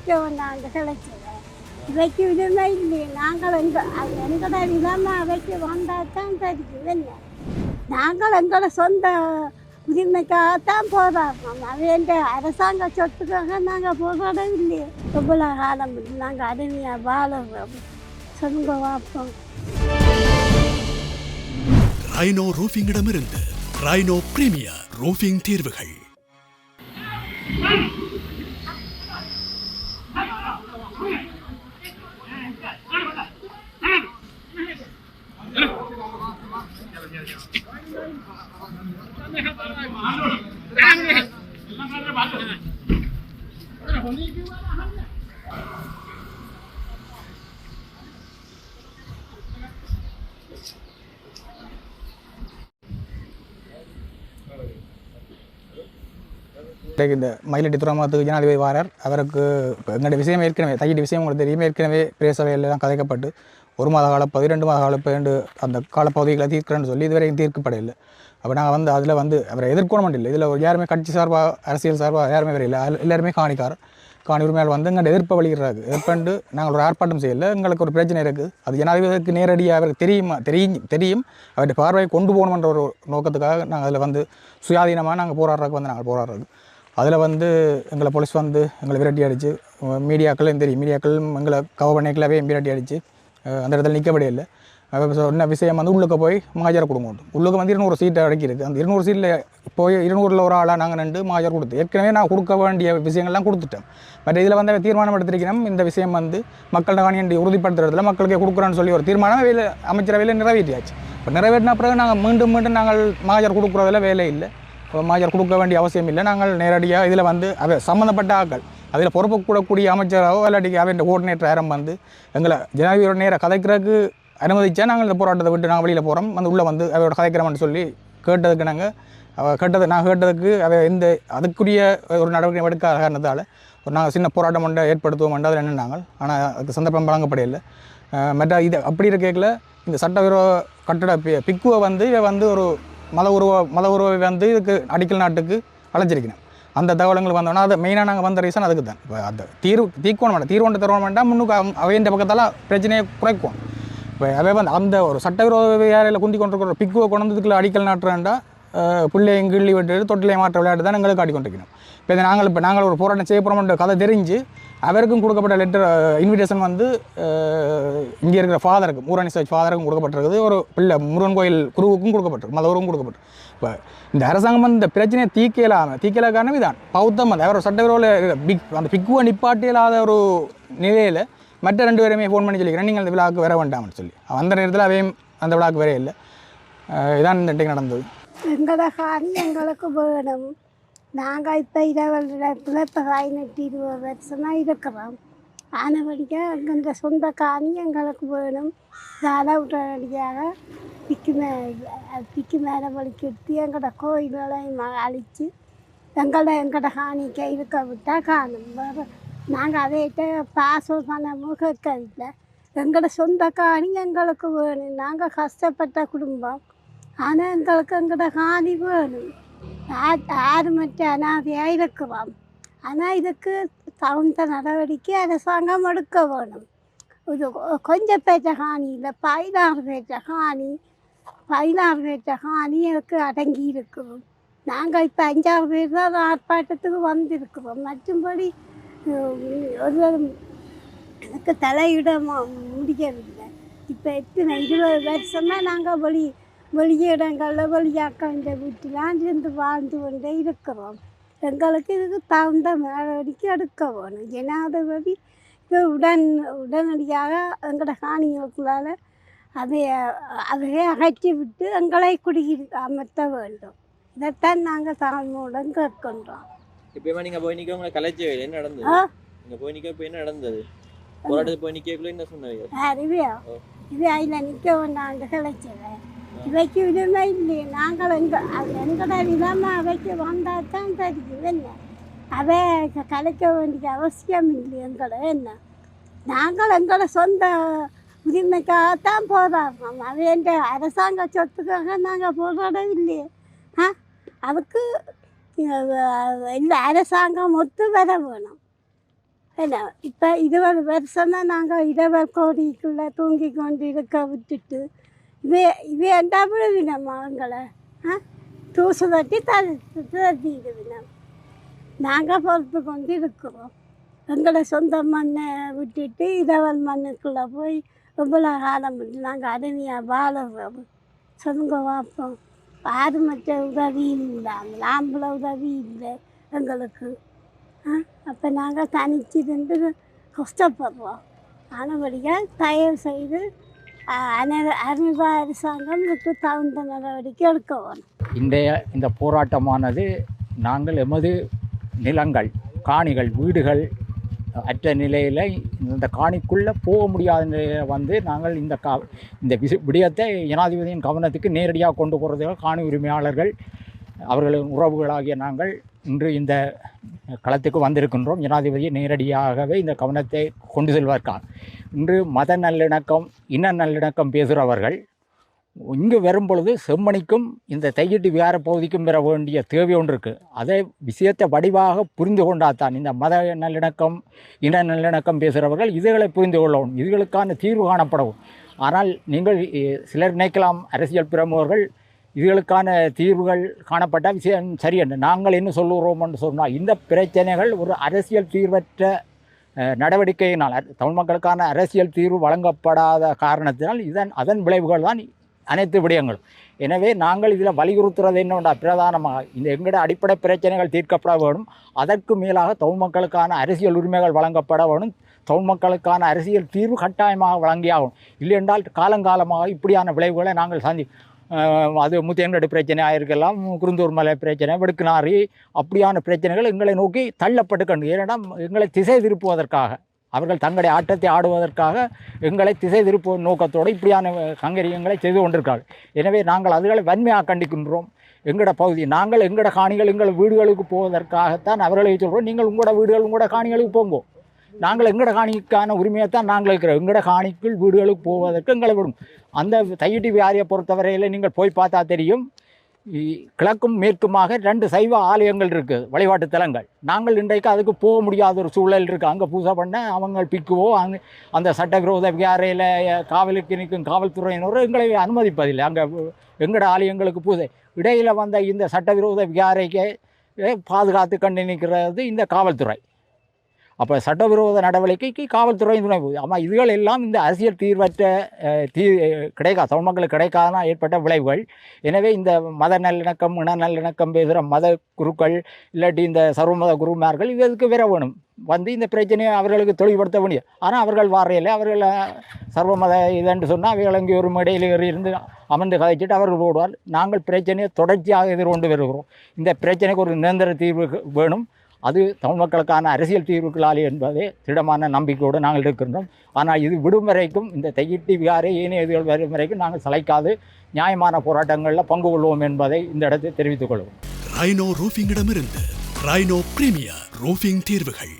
நிற்க வேண்டாம் கிளச்சல இவைக்கு உரிமை இல்லையே நாங்கள் எங்க அது எங்கட நிலைமை அவைக்கு வந்தால் தான் தெரியும் என்ன நாங்கள் எங்களோட சொந்த உரிமைக்காகத்தான் போராடுறோம் அவையண்ட அரசாங்க சொத்துக்காக நாங்கள் போராட இல்லையே எவ்வளோ காலம் நாங்கள் அருமையாக வாழறோம் சொல்லுங்க பார்ப்போம் ரைனோ ரூஃபிங்கிடமிருந்து ரைனோ பிரீமியர் ரூஃபிங் தீர்வுகள் இன்றைக்கு இந்த மயிலட்டி துறைமுகத்துக்கு ஜனாதிபதி வாரார். அவருக்கு எங்களுடைய விஷயம் ஏற்கனவே தையடி விஷயம் உங்களுக்கு தெரியும். ஏற்கனவே பிரேசவையில் எல்லாம் கதைக்கப்பட்டு ஒரு மாத கால ரெண்டு மாத காலப்பகுதி அந்த காலப்பகுதிகளை தீர்க்கிறேன்னு சொல்லி இதுவரையும் தீர்க்கப்படவில்லை. அப்போ நாங்கள் வந்து அதில் வந்து அவரை எதிர்க்கணும் இல்லை. இதில் யாருமே கட்சி சார்பாக அரசியல் சார்பாக யாருமே வரையில்லை எல்லாருமே காணிக்கார் காணி உரிமையால் வந்து எங்கள்கிட்ட எதிர்ப்பு வழிகிறாரு எதிர்ப்பண்டு நாங்கள் ஒரு ஆர்ப்பாட்டம் செய்யலை. எங்களுக்கு ஒரு பிரச்சனை இருக்குது அது ஜனாதிபதிக்கு நேரடியாக அவருக்கு தெரியுமா தெரியும் தெரியும். அவருடைய பார்வையை கொண்டு போகணுன்ற ஒரு நோக்கத்துக்காக நாங்கள் அதில் வந்து சுயாதீனமாக நாங்கள் போராடுறதுக்கு வந்து நாங்கள் போராடுறது. அதில் வந்து எங்களை போலீஸ் வந்து எங்களை விரட்டி அடித்து மீடியாக்களும் தெரியும். மீடியாக்கள் எங்களை கவர் பண்ணிக்கலாவே விரட்டி அடித்து அந்த இடத்துல நிற்கப்படே இல்லை. சொன்ன விஷயம் வந்து உள்ளுக்கு போய் மாஜர் கொடுங்க உள்ளுக்கு வந்து இருநூறு சீட்டை அடக்கியிருக்கு அந்த இருநூறு சீட்டில் போய் இருநூறில் ஒரு ஆளாக நாங்கள் நின்று மாஜர் கொடுத்து. ஏற்கனவே நான் கொடுக்க வேண்டிய விஷயங்கள்லாம் கொடுத்துட்டேன். பட் இதில் வந்து தீர்மானம் எடுத்திருக்கிறோம் இந்த விஷயம் வந்து மக்கள் காணியண்டி உறுதிப்படுத்துறதுல மக்களுக்கு கொடுக்குறோன்னு சொல்லி ஒரு தீர்மானம் வேலை அமைச்சரவையில் நிறைவேற்றியாச்சு. இப்போ நிறைவேற்றின பிறகு நாங்கள் மீண்டும் மீண்டும் நாங்கள் மாஜர் கொடுக்குறதில் வேலை இல்லை. மாஜர் கொடுக்க வேண்டிய அவசியம் இல்லை. நாங்கள் நேரடியாக இதில் வந்து அவ சம்மந்தப்பட்ட ஆக்கள் அதில் பொறுப்பு கூடக்கூடிய அமைச்சராகவோ இல்லாட்டி அவன் கோஆர்டினேட்டர் யாரும் வந்து எங்களை ஜனாதிபதியோட நேராக கதைக்கிறதுக்கு அனுமதித்தா நாங்கள் இந்த போராட்டத்தை விட்டு நாங்கள் வெளியில் போகிறோம் வந்து உள்ளே வந்து அவரோட கதைக்கிறோம்னு சொல்லி கேட்டதுக்கு நாங்கள் கேட்டது நான் கேட்டதுக்கு அதை எந்த அதுக்குரிய ஒரு நடவடிக்கை எடுக்காத காரணத்தால் ஒரு நாங்கள் சின்ன போராட்டம் ஒன்றை ஏற்படுத்துவோம் அதில் நாங்கள் ஆனால் அதுக்கு சந்தர்ப்பம் வழங்கப்படையில்லை மற்ற இது அப்படி இருக்கல இந்த சட்டவிரோத கட்டட பி- பிக்குவை வந்து இதை வந்து ஒரு மத உருவ மத உருவை வந்து இதுக்கு அடிக்கல் நாட்டுக்கு அழைச்சிருக்கணும் அந்த தகவல்கள் வந்தோன்னா அது மெயினாக நாங்கள் வந்த ரீசன் அதுக்கு தான் இப்போ அந்த தீர்வு தீர்க்கணும் வேண்டாம். தீர்வு தருவோம் வேண்டாம். முன்னுக்கு அவங்க- அவையின் பக்கத்தால் பிரச்சனையை குறைக்கும். இப்போ அவை வந்து அந்த ஒரு சட்டவிரோத வேலையில் குந்தி கொண்டிருக்கிற பிக்குவை கொண்டதுக்குள்ள அடிக்கல் நாட்டுறேன்டா பிள்ளையும் கிள்ளி விட்டு தொட்டிலையை மாற்ற விளையாட்டு தான் எங்களுக்கு ஆடிக்கொண்டிருக்கணும் இப்போ இதை நாங்கள் இப்போ நாங்கள் ஒரு போராட்டம் செய்ய போகிறோம்ன்ற கதை தெரிஞ்சு அவருக்கும் கொடுக்கப்பட்ட லெட்டர் இன்விடேஷன் வந்து இங்கே இருக்கிற ஃபாதருக்கு மூரணி சர்ச் ஃபாதருக்கும் கொடுக்கப்பட்டிருக்குது. ஒரு பிள்ளை முருகன் கோயில் குருவுக்கும் கொடுக்கப்பட்டிருக்கு மதவருக்கும் கொடுக்கப்பட்டிருக்கு இப்போ இந்த அரசாங்கம் வந்து இந்த பிரச்சனையை தீக்கலாம தீக்கல காரணம் இதான். பௌத்தம் அந்த அவர் சட்டவிரோத பிக் அந்த பிக்குவை நிப்பாட்டி இல்லாத ஒரு நிலையில் மற்ற ரெண்டு பேருமே ஃபோன் பண்ணி சொல்லிக்கிறேன். நீங்கள் அந்த விழாவுக்கு வர வேண்டாம்னு சொல்லி. அந்த நேரத்தில் அவையும் அந்த விழாவுக்கு வரவே இல்லை இதான் இந்த இன்றைக்கு நடந்தது. எங்களோட எங்களுக்கு வேணும். நாங்கள் இப்போ இருபது இப்போ பதினெட்டு இருபது வருஷமாக இருக்கிறோம். ஆனபடிக்க எங்கள் சொந்த காணி எங்களுக்கு வேணும். அதை உடனடியாக பிக்கு மே பிக்கு மேலே வலிக்கெடுத்து எங்களோட கோயில்களை அழித்து எங்களோட எங்களோட காணிக்க இருக்க விட்டால் காணும். வேறு நாங்கள் அதைகிட்ட பாசம் பணமும் கேட்கறதில்ல எங்களோட சொந்த காணி எங்களுக்கு வேணும். நாங்கள் கஷ்டப்பட்ட குடும்பம். ஆனால் எங்களுக்கு எங்களோட காணி வேணும். ஆறு யார் அனாதையாக இருக்குவோம் ஆனால் இதுக்கு தகுந்த நடவடிக்கை அரசாங்கம் எடுக்க வேணும். இது கொஞ்சம் பேச்ச காணி இல்லை பதினாறு பேச்ச காணி பதினாறு பேச்ச காணி எனக்கு அடங்கி இருக்கிறோம் நாங்கள் இப்போ அஞ்சாறு பேர் தான் ஆர்ப்பாட்டத்துக்கு வந்திருக்கிறோம் மற்றும்படி ஒரு எனக்கு தலையிட மு- முடியவில்லை. இப்போ எத்தனை இருபது வருஷமாக நாங்கள் வெளி வெளியிடங்களில் வெளியாக்க இந்த வீட்டிலாம் இருந்து வாழ்ந்து கொண்டே இருக்கிறோம். எங்களுக்கு இதுக்கு தகுந்த நடவடிக்கை எடுக்க வேணும். ஜனாதிபதி இது உடன் உடனடியாக எங்களோட காணிகளுக்குள்ளால் அதை அதையே அகற்றி விட்டு எங்களை குடியிரு அமர்த்த வேண்டும். இதைத்தான் நாங்கள் தாழ்மையுடன் கேட்கின்றோம். இப்பயுமா நீங்க போய் நிக்க உங்களை கலைச்சவே என்ன நடந்தது? ஆ? நீங்க போய் நிக்க இப்ப என்ன நடந்தது? போராட்டத்துக்கு போய் நிக்கக்குள்ள என்ன சொன்னீங்க இது அதில் நிற்க வேண்டாண்டு கிளச்சது இவைக்கு உரிமை இல்லையே நாங்கள் எங்கள் அது எங்கட நிலைமை அவைக்கு வந்தால் தான் தெரியும். என்ன? அவை கலைக்க வேண்டிய அவசியம் இல்லை எங்களை. என்ன? நாங்கள் எங்களை சொந்த உரிமைக்காகத்தான் போராடுறோம். அது என்ற அரசாங்க சொத்துக்காக நாங்கள் போராடவில்லையே ஆ? அதுக்கு இல்லை அரசாங்கம் ஒத்து வர வேணும். என்ன? இப்போ இருபது வருஷமாக நாங்கள் இருபது கோடிக்குள்ளே தூங்கி கொண்டு இருக்க விட்டுட்டு இவே இவே என்ன விழுவினம் அவங்களை. ஆ? தூசு தட்டி தட்டி தட்டிடுவினம் நாங்கள் பொறுத்து கொண்டு இருக்கிறோம் எங்களை சொந்த மண்ணை விட்டுட்டு இரவல் மண்ணுக்குள்ளே போய் இவ்வளோ காலம் விட்டு நாங்கள் அருமையாக வாழறோம். சொல்லுங்க பார்ப்போம். யாரு மற்ற உதவி இல்லாமல் ஆம்பளை உதவி இல்லை எங்களுக்கு. ஆ? அப்போ நாங்கள் தனிச்சிருந்து கஷ்டப்படுறோம். ஆனபடியாக தயவு செய்து ஆ, அரசாங்கம் இதுக்கு தகுந்த நடவடிக்கை எடுக்க வேணும் இன்றைய இந்த போராட்டமானது நாங்கள் எமது நிலங்கள் காணிகள் வீடுகள் அற்ற நிலையில் இந்த காணிக்குள்ளே போக முடியாத நிலையில் வந்து நாங்கள் இந்த கா இந்த விசு விடயத்தை ஜனாதிபதியின் கவனத்துக்கு நேரடியாக கொண்டு போகிறதுக்கு காணி உரிமையாளர்கள் அவர்களின் உறவுகளாகிய நாங்கள் இன்று இந்த களத்துக்கு வந்திருக்கின்றோம். ஜனாதிபதியை நேரடியாகவே இந்த கவனத்தை கொண்டு செல்வார்கள் இன்று மத நல்லிணக்கம் இன நல்லிணக்கம் பேசுகிறவர்கள் இங்கு வரும்பொழுது செம்மணிக்கும் இந்த தையிட்டு விகார பகுதிக்கும் பெற வேண்டிய தேவை ஒன்று இருக்குது அதை விஷயத்தை வடிவாக புரிந்து கொண்டாதான் இந்த மத நல்லிணக்கம் இன நல்லிணக்கம் பேசுகிறவர்கள் இதுகளை புரிந்து கொள்ளவும் இதுகளுக்கான தீர்வு காணப்படவும். ஆனால் நீங்கள் சிலர் நினைக்கலாம் அரசியல் பிரமுகர்கள் இதுகளுக்கான தீர்வுகள் காணப்பட்ட விஷயம் சரியென்று நாங்கள் என்ன சொல்லுகிறோம் என்று சொன்னால் இந்த பிரச்சனைகள் ஒரு அரசியல் தீர்வற்ற நடவடிக்கையினால் தமிழ் மக்களுக்கான அரசியல் தீர்வு வழங்கப்படாத காரணத்தினால் இதன் அதன் விளைவுகள் தான் அனைத்து விடயங்களும். எனவே நாங்கள் இதில் வலியுறுத்துறது என்னவென்றால் பிரதானமாக இந்த எங்களோட அடிப்படை பிரச்சனைகள் தீர்க்கப்பட வேண்டும். அதற்கு மேலாக தமிழ் மக்களுக்கான அரசியல் உரிமைகள் வழங்கப்பட வேண்டும். தமிழ் மக்களுக்கான அரசியல் தீர்வு கட்டாயமாக வழங்கியாகும் இல்லையென்றால் காலங்காலமாக இப்படியான விளைவுகளை நாங்கள் சந்தி அது முத்தியன்கடு பிரச்சனை ஆயிருக்கலாம். குருந்தூர் மலை பிரச்சனை வெடுக்குநாரி அப்படியான பிரச்சனைகள் எங்களை நோக்கி தள்ளப்பட்டு கண்டு ஏன்னா எங்களை திசை திருப்புவதற்காக அவர்கள் தங்களுடைய ஆட்டத்தை ஆடுவதற்காக எங்களை திசை திருப்பும் நோக்கத்தோடு இப்படியான கங்கரியங்களை செய்து கொண்டிருக்கார்கள் எனவே நாங்கள் அதுகளை வன்மையாக கண்டிக்கின்றோம். எங்களோட பகுதி நாங்கள் எங்களோட காணிகள் எங்கள் வீடுகளுக்கு போவதற்காகத்தான் அவர்களை சொல்கிறோம் நீங்கள் உங்களோட வீடுகள் உங்களோட காணிகளுக்கு போங்கோ. நாங்கள் எங்களோட காணிக்கான உரிமையைத்தான் நாங்கள் இருக்கிறோம் எங்களோட காணிக்குள் வீடுகளுக்கு போவதற்கு எங்களை விடும். அந்த தையிட்டி வியாரியை பொறுத்தவரையில் நீங்கள் போய் பார்த்தா தெரியும். கிழக்கும் மேற்குமாக ரெண்டு சைவ ஆலயங்கள் இருக்குது வழிபாட்டு தலங்கள். நாங்கள் இன்றைக்கு அதுக்கு போக முடியாத ஒரு சூழல் இருக்குது அங்கே பூஜை பண்ண அவங்க பிக்குவோ அங்கே அந்த சட்டவிரோத விகாரையில் காவலுக்கு நிற்கும் காவல்துறையினரும் எங்களை அனுமதிப்பதில்லை. அங்கே எங்களோட ஆலயங்களுக்கு பூஜை. இடையில் வந்த இந்த சட்டவிரோத விகாரைக்கு பாதுகாத்து கண்டு நிற்கிறது இந்த காவல்துறை. அப்போ சட்டவிரோத நடவடிக்கைக்கு காவல்துறை துணை ஆமாம் இதுகள் எல்லாம் இந்த அரசியல் தீர்வற்ற தீ கிடைக்கா தமிழ்மக்களுக்கு கிடைக்காதனா ஏற்பட்ட விளைவுகள். எனவே இந்த மத நல்லிணக்கம் இன நல்லிணக்கம் பேசுகிற மத குருக்கள் இல்லாட்டி இந்த சர்வமத குருமார்கள் இதுக்கு வர வேணும்? வந்து இந்த பிரச்சனையை அவர்களுக்கு தெளிவுபடுத்த வேண்டிய ஆனால் அவர்கள் வாரையில் அவர்கள் சர்வமத இதுன்னு சொன்னால் அவர்கள் அங்கே ஒரு மேடையில் இருந்து அமர்ந்து கதைச்சிட்டு அவர்கள் போடுவார் நாங்கள் பிரச்சனையை தொடர்ச்சியாக எதிர்கொண்டு வருகிறோம். இந்த பிரச்சனைக்கு ஒரு நிரந்தர தீர்வு வேணும். அது தமிழ் மக்களுக்கான அரசியல் தீர்வுகளாலே என்பதே திடமான நம்பிக்கையோடு நாங்கள் இருக்கின்றோம். ஆனால் இது விடும் வரைக்கும் இந்த தையிட்டி விகாரை ஏனைய இதுகள் வரும் வரைக்கும் நாங்கள் சளைக்காது. நியாயமான போராட்டங்களில் பங்கு கொள்வோம் என்பதை இந்த இடத்தில் தெரிவித்துக் கொள்வோம். ரைனோ ரூஃபிங்கிடமிருந்து ரைனோ பிரீமியர் ரூஃபிங் தீர்வுகள்.